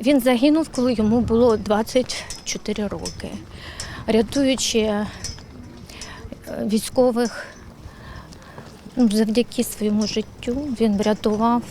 Він загинув, коли йому було 24 роки, рятуючи е, військових ну, завдяки своєму життю. Він врятував,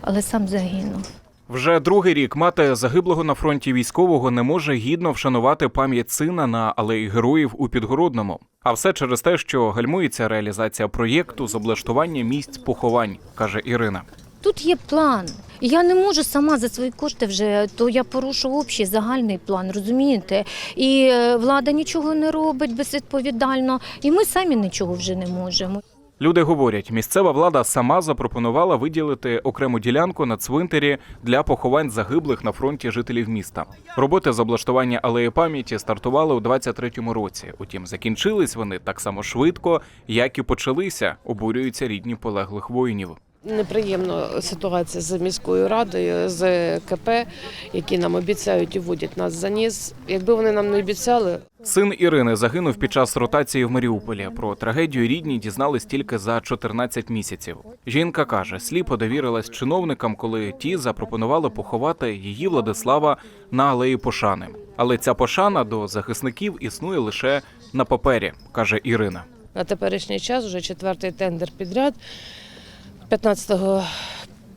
але сам загинув. Вже другий рік мати загиблого на фронті військового не може гідно вшанувати пам'ять сина на алеї героїв у Підгородному. А все через те, що гальмується реалізація проєкту з облаштування місць поховань, каже Ірина. Тут є план. Я не можу сама за свої кошти вже, то я порушу общий загальний план, розумієте? І е, влада нічого не робить безвідповідально, і ми самі нічого вже не можемо. Люди говорять, місцева влада сама запропонувала виділити окрему ділянку на цвинтарі для поховань загиблих на фронті жителів міста. Роботи з облаштування алеї пам'яті стартували у 23-му році. Утім, закінчились вони так само швидко, як і почалися. Обурюються рідні полеглих воїнів. Неприємна ситуація з міською радою, з КП, які нам обіцяють і водять нас за ніс. Якби вони нам не обіцяли, Син Ірини загинув під час ротації в Маріуполі. Про трагедію рідні дізнались тільки за 14 місяців. Жінка каже, сліпо довірилась чиновникам, коли ті запропонували поховати її Владислава на алеї Пошани. Але ця пошана до захисників існує лише на папері, каже Ірина. на теперішній час вже четвертий тендер підряд. 15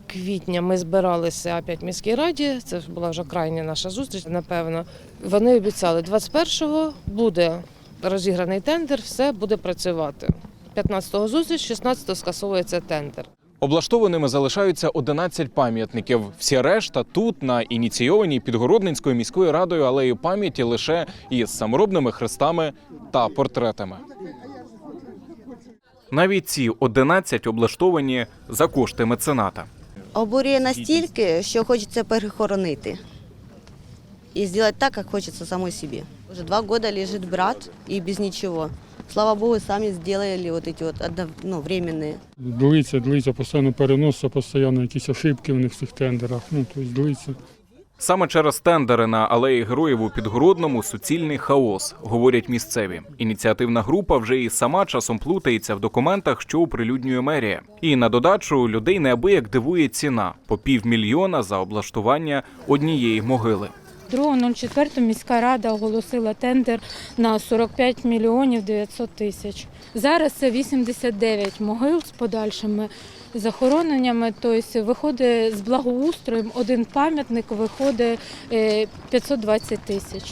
квітня ми збиралися опять в міській раді. Це була вже крайня наша зустріч, напевно. Вони обіцяли, 21-го буде розіграний тендер, все буде працювати. 15-го зустріч, 16-го скасовується тендер. Облаштованими залишаються 11 пам'ятників. Всі решта тут на ініційованій Підгородненською міською радою алеї пам'яті лише із саморобними хрестами та портретами. Навіть ці 11 облаштовані за кошти мецената. Обурює настільки, що хочеться перехоронити. І зробити так, як хочеться самой собі. Уже два года лежит брат і без нічого. Слава Богу, самі зробили вот эти вот ну, временные. Длиться, длиться, постійно переноситься, постійно якісь ошибки в них в цих тендерах. Ну, тобто длиться. Саме через тендери на алеї героїв у Підгородному суцільний хаос, говорять місцеві. Ініціативна група вже і сама часом плутається в документах, що оприлюднює мерія. І на додачу людей неабияк дивує ціна по півмільйона за облаштування однієї могили. 2.04 міська рада оголосила тендер на 45 мільйонів 900 тисяч. Зараз це 89 могил з подальшими захороненнями. Тобто виходить з благоустроєм один пам'ятник виходить е, 520 тисяч.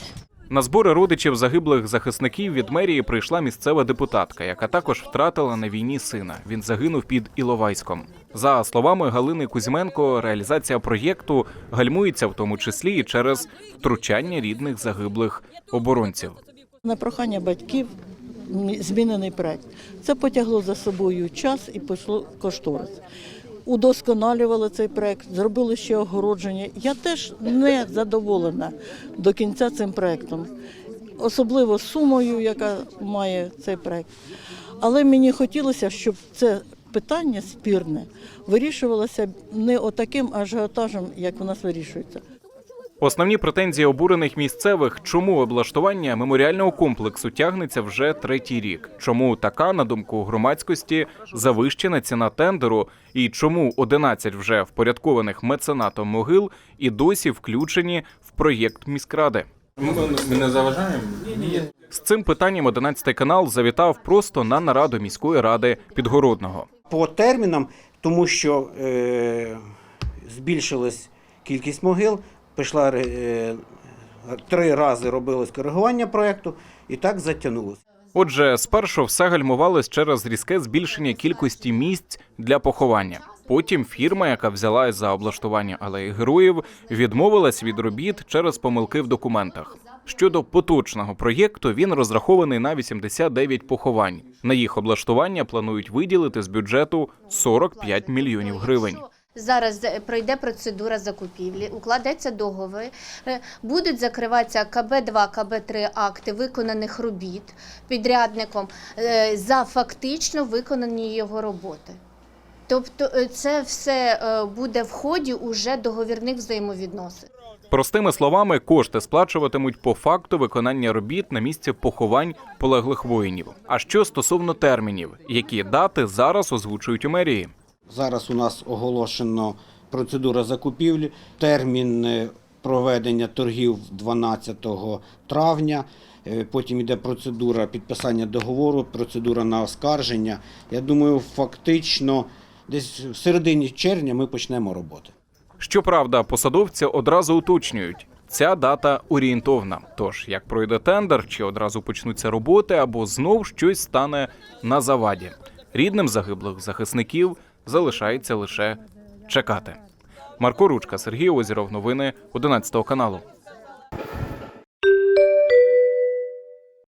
На збори родичів загиблих захисників від мерії прийшла місцева депутатка, яка також втратила на війні сина. Він загинув під Іловайськом. За словами Галини Кузьменко, реалізація проєкту гальмується в тому числі і через втручання рідних загиблих оборонців. На прохання батьків змінений проект. Це потягло за собою час і пішло кошторис. Удосконалювали цей проект, зробили ще огородження. Я теж не задоволена до кінця цим проектом, особливо сумою, яка має цей проект. Але мені хотілося, щоб це питання спірне вирішувалося не отаким ажіотажем, як у нас вирішується. Основні претензії обурених місцевих, чому облаштування меморіального комплексу тягнеться вже третій рік. Чому така, на думку громадськості, завищена ціна тендеру, і чому 11 вже впорядкованих меценатом могил і досі включені в проєкт міськради. Ми не заважаємо? З цим питанням 11 канал завітав просто на нараду міської ради Підгородного. по термінам, тому що е, збільшилась кількість могил, пішла е, три рази робилось коригування проєкту, і так затягнулося. Отже, спершу все гальмувалось через різке збільшення кількості місць для поховання. Потім фірма, яка взялась за облаштування алеї героїв, відмовилась від робіт через помилки в документах. Щодо поточного проєкту, він розрахований на 89 поховань. На їх облаштування планують виділити з бюджету 45 мільйонів гривень. Зараз е, пройде процедура закупівлі, укладеться договір, е, будуть закриватися КБ-2, КБ-3 акти виконаних робіт підрядником е, за фактично виконані його роботи. Тобто це все буде в ході уже договірних взаємовідносин. Простими словами, кошти сплачуватимуть по факту виконання робіт на місці поховань полеглих воїнів. А що стосовно термінів, які дати зараз озвучують у мерії? Зараз у нас оголошено процедура закупівлі. Термін е, проведення торгів 12 травня. Е, Потім йде процедура підписання договору, процедура на оскарження. Я думаю, фактично десь в середині червня ми почнемо роботи. Щоправда, посадовці одразу уточнюють. Ця дата орієнтовна. Тож, як пройде тендер, чи одразу почнуться роботи, або знов щось стане на заваді. Рідним загиблих захисників залишається лише чекати. Марко Ручка, Сергій Озіров, новини 11 каналу.